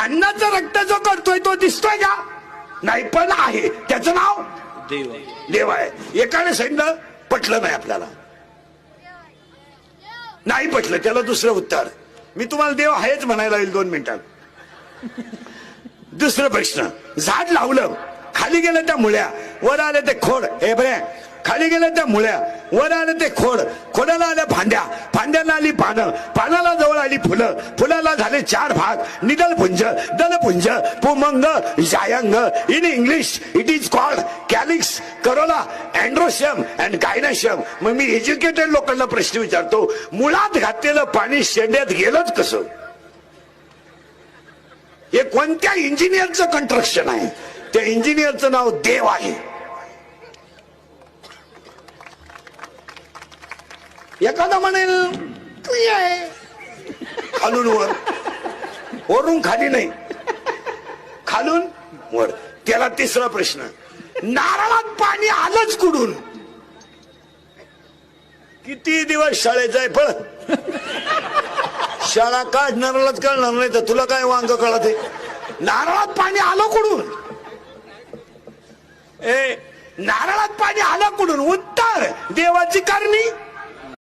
अन्नाचं रक्त जो करतोय तो दिसतोय का? नाही पण आहे. त्याचं नाव? देव देव आहे. एकाने सांगितलं पटलं नाही आपल्याला. नाही पटलं त्याला दुसरं उत्तर. मी तुम्हाला देव आहेच म्हणायला येईल दोन मिनिटात. दुसरं प्रश्न. झाड लावलं. खाली गेलं त्या मुळ्या. वर आले ते खोड. हे बरे. खाली गेलं त्या मुळ्या. वर आले ते खोड. खोडाला आल्या फांद्या फांद्याला आली पानं. पानाला आली फुलं. फुलाला झाले चार भाग. निदलपुंज दलपुंज पुमंग जायंग. In English it is called calyx corolla androecium and gynoecium मग मी एज्युकेटेड लोकांना प्रश्न विचारतो मुळात घातलेलं पाणी शेंड्यात गेलंच कसं? हे कोणत्या इंजिनियरचं कंस्ट्रक्शन आहे? त्या इंजिनियरचं नाव देव आहे. एखादा म्हणेल खालून वर. वरून खाली नाही. खालून वर. त्याला तिसरा प्रश्न. नारळात पाणी आलंच कुडून किती दिवस शाळेत जाय पळ. शाळा काढणाऱ्यालाच कळणार नाही तर तुला काय वांग कळत नारळात पाणी आलं कुठून? ए नारळात पाणी आलं कुठून? उत्तर देवाची करणी.